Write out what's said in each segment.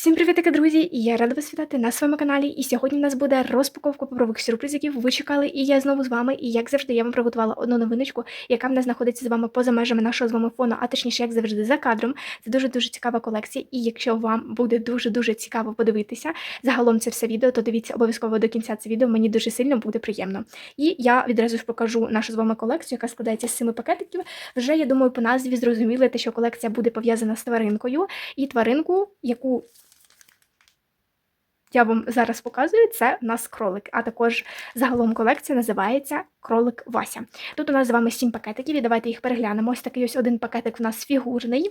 Всім привітики, друзі! Я рада вас вітати на своєму каналі. І сьогодні в нас буде розпаковка паперових сюрпризиків. Ви чекали, і я знову з вами. І як завжди, я вам приготувала одну новиночку, яка в нас знаходиться з вами поза межами нашого з вами фону, а точніше, як завжди, за кадром. Це дуже дуже цікава колекція. І якщо вам буде дуже дуже цікаво подивитися загалом це все відео, то дивіться обов'язково до кінця це відео. Мені дуже сильно буде приємно. І я відразу ж покажу нашу з вами колекцію, яка складається з семи пакетиків. Вже я думаю, по назві зрозуміли, те, що колекція буде пов'язана з тваринкою, і тваринку, яку я вам зараз показую, це у нас кролик. А також загалом колекція називається Кролик Вася. Тут у нас з вами сім пакетиків, і давайте їх переглянемо. Ось такий ось один пакетик у нас фігурний,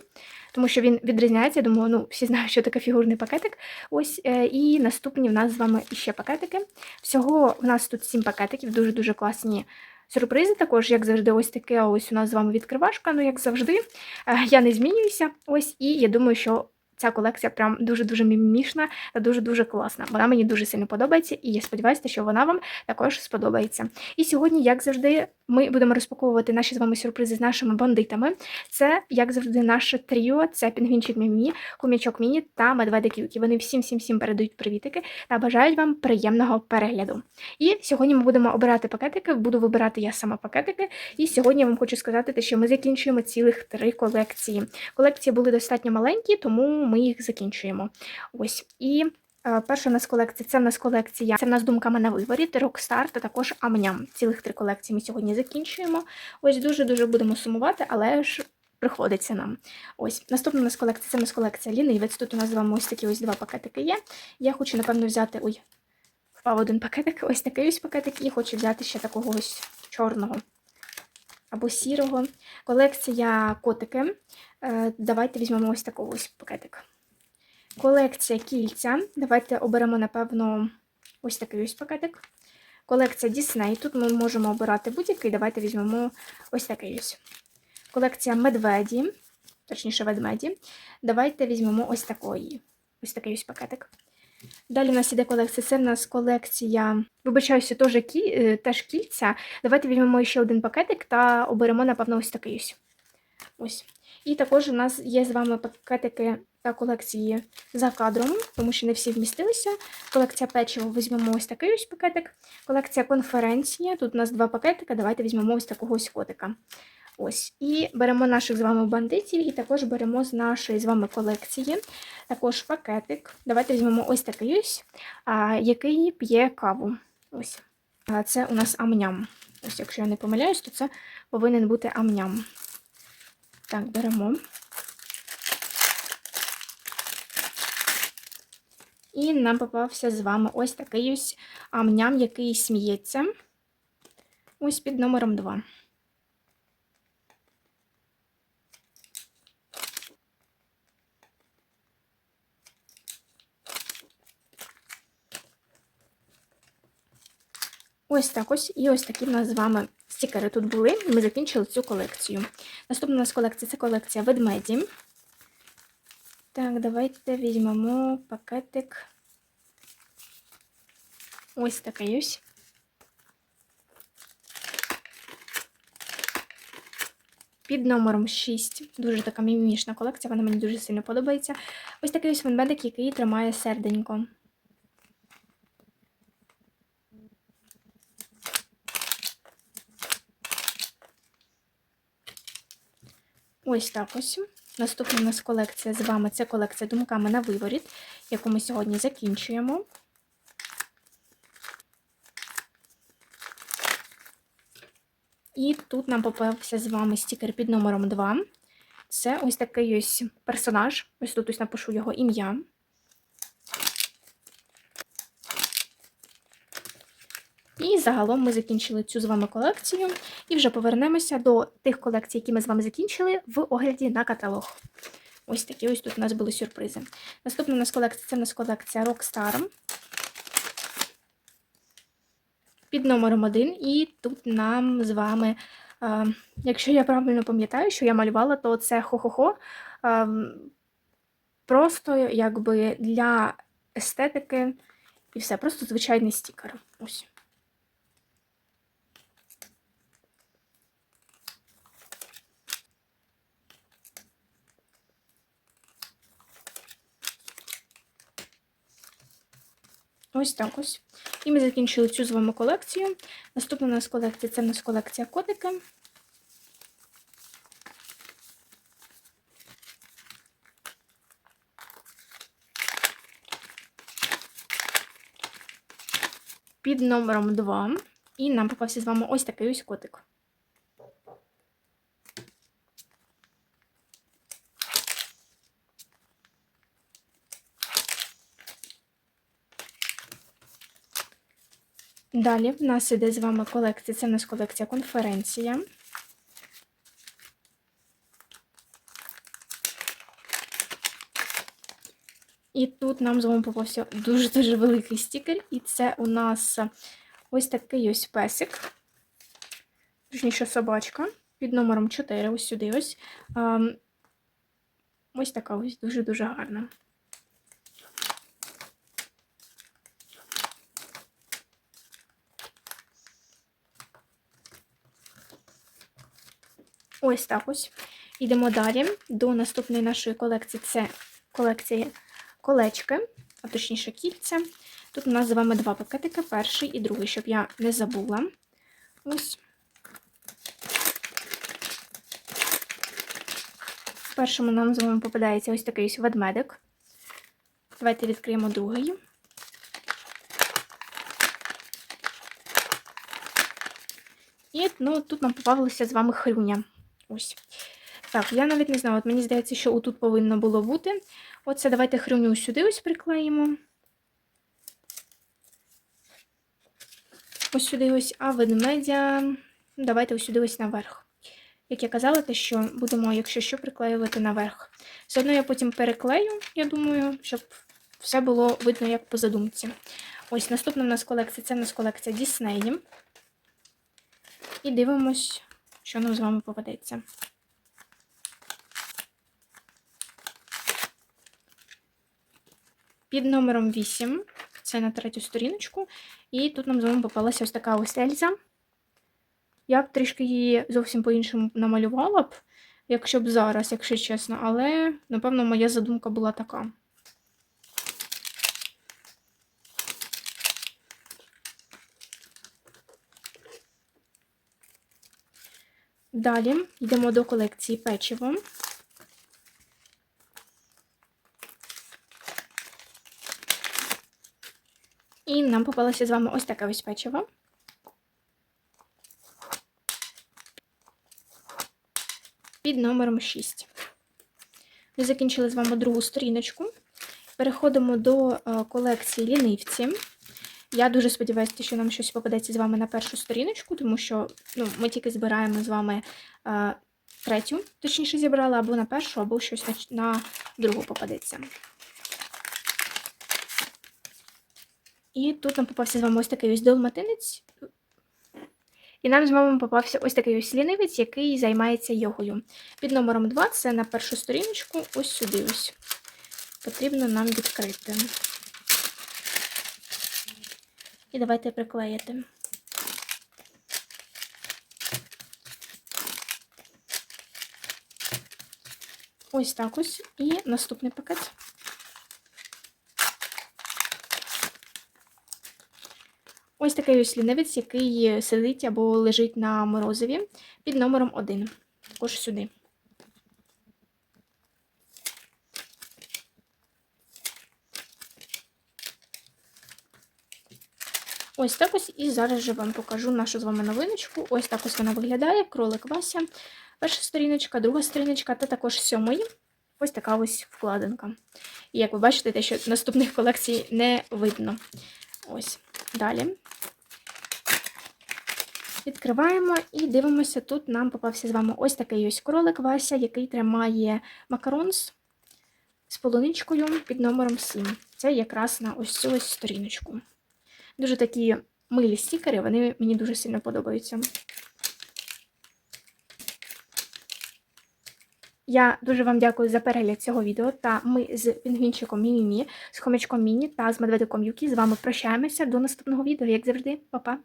тому що він відрізняється. Я думаю, ну всі знають, що таке фігурний пакетик. Ось е, і наступні в нас з вами іще пакетики. Всього в нас тут сім пакетиків, дуже-дуже класні. Сюрпризи також, як завжди, ось таке ось у нас з вами відкривашка. Ну, як завжди, е, я не змінююся. Ось, і я думаю, що Ця колекція прям дуже-дуже мімішна та дуже-дуже класна. Вона мені дуже сильно подобається, і я сподіваюся, що вона вам також сподобається. І сьогодні, як завжди, ми будемо розпаковувати наші з вами сюрпризи з нашими бандитами. Це, як завжди, наше тріо, це пінгвінчик Мімі, кум'ячок Міні та медведик Юкі. Вони всім-всім-всім передають привітики та бажають вам приємного перегляду. І сьогодні ми будемо обирати пакетики, буду вибирати я сама пакетики. І сьогодні я вам хочу сказати, що ми закінчуємо цілих три колекції. Колекції були достатньо маленькі, тому ми їх закінчуємо. Ось. І е, перша у нас колекція це в нас колекція. Це в нас думками на виворіт, Rockstar та також Амням. Цілих три колекції ми сьогодні закінчуємо. Ось дуже-дуже будемо сумувати, але ж. Приходиться нам. Ось. Наступна у нас колекція це у нас колекція лінивець. Тут у нас з вами ось такі ось два пакетики є. Я хочу, напевно, взяти. Ой, впав один пакетик, ось такий ось пакетик, і хочу взяти ще такого ось чорного або сірого. Колекція котики. Е, давайте візьмемо ось такого ось пакетик. Колекція кільця. Давайте оберемо, напевно, ось такий ось пакетик. Колекція Дісней. Тут ми можемо обирати будь-який. Давайте візьмемо ось такий ось. Колекція медведі, точніше, ведмеді. Давайте візьмемо ось такий, ось такий ось пакетик. Далі у нас іде колекція. Це в нас колекція, вибачаюся, теж, кі... Е, теж кільця. Давайте візьмемо ще один пакетик та оберемо, напевно, ось такий ось. Ось. І також у нас є з вами пакетики та колекції за кадром, тому що не всі вмістилися. Колекція печива візьмемо ось такий ось пакетик. Колекція конференція. Тут у нас два пакетика. Давайте візьмемо ось такого ось котика. Ось. І беремо наших з вами бандитів, і також беремо з нашої з вами колекції також пакетик. Давайте візьмемо ось такий ось, який п'є каву. Ось. Це у нас амням. Ось, якщо я не помиляюсь, то це повинен бути амням. Так, беремо. І нам попався з вами ось такий ось амням, який сміється. Ось під номером 2. Ось так ось. І ось такі в нас з вами стікери тут були. Ми закінчили цю колекцію. Наступна у нас колекція це колекція ведмеді. Так, давайте візьмемо пакетик. Ось такий ось. Під номером 6. Дуже така мімішна колекція, вона мені дуже сильно подобається. Ось такий ось ведмедик, який тримає серденько. Ось так ось. Наступна у нас колекція з вами це колекція думками на виворіт, яку ми сьогодні закінчуємо. І тут нам попався з вами стікер під номером 2. Це ось такий ось персонаж. Ось тут ось напишу його ім'я. І загалом ми закінчили цю з вами колекцію і вже повернемося до тих колекцій, які ми з вами закінчили, в огляді на каталог. Ось такі ось тут у нас були сюрпризи. Наступна у нас колекція це у нас колекція Rockstar. Під номером 1. І тут нам з вами, е, якщо я правильно пам'ятаю, що я малювала, то це хо-хо-хо. Е, просто якби для естетики і все. Просто звичайний стікер. Ось. Ось так ось. І ми закінчили цю з вами колекцію. Наступна у нас колекція це в нас колекція котики. Під номером 2. І нам попався з вами ось такий ось котик. Далі в нас іде з вами колекція. Це в нас колекція конференція. І тут нам з вами попався дуже-дуже великий стікер. І це у нас ось такий ось песик. Точніше, собачка. Під номером 4, ось сюди ось. Ось така ось дуже-дуже гарна. Ось так ось. Йдемо далі до наступної нашої колекції. Це колекція колечки, а точніше кільця. Тут у нас з вами два пакетики, перший і другий, щоб я не забула. Ось. В першому нам з вами попадається ось такий ось ведмедик. Давайте відкриємо другий. І ну, тут нам попалася з вами хрюня. Ось. Так, я навіть не знаю, от мені здається, що отут повинно було бути. Оце давайте хрюню сюди ось приклеїмо. Ось сюди ось, а ведмедя. Давайте ось сюди ось наверх. Як я казала, те, що будемо, якщо що, приклеювати наверх. Все одно я потім переклею, я думаю, щоб все було видно, як по задумці. Ось наступна в нас колекція це в нас колекція Діснеї. І дивимось, що нам з вами попадеться. Під номером 8, це на третю сторіночку. І тут нам з вами попалася ось така ось Ельза. Я б трішки її зовсім по-іншому намалювала б, якщо б зараз, якщо чесно, але, напевно, моя задумка була така. Далі йдемо до колекції печиво. І нам попалося з вами ось таке ось печиво. Під номером 6. Ми закінчили з вами другу сторіночку. Переходимо до е, колекції лінивці. Я дуже сподіваюся, що нам щось попадеться з вами на першу сторіночку, тому що ну, ми тільки збираємо з вами е, третю, точніше зібрали, або на першу, або щось на, на другу попадеться. І тут нам попався з вами ось такий ось долматинець. І нам з вами попався ось такий ось лінивець, який займається йогою. Під номером 2 це на першу сторіночку, ось сюди ось. Потрібно нам відкрити. І давайте приклеїти. Ось так ось. І наступний пакет. Ось такий ось лінивець, який сидить або лежить на морозиві під номером 1. Також сюди. Ось так ось, і зараз же вам покажу нашу з вами новиночку. Ось так ось вона виглядає, кролик Вася. Перша сторіночка, друга сторіночка, та також сьомий. Ось така ось вкладинка. І як ви бачите, те, що наступних колекцій не видно. Ось. Далі. Відкриваємо і дивимося, тут нам попався з вами ось такий ось кролик Вася, який тримає макаронс з полуничкою під номером 7. Це якраз на ось цю ось сторіночку. Дуже такі милі стікери, вони мені дуже сильно подобаються. Я дуже вам дякую за перегляд цього відео. Та ми з пінгвінчиком Мімімі, з хомячком Міні та з медведиком Юкі з вами прощаємося до наступного відео, як завжди, Па-па!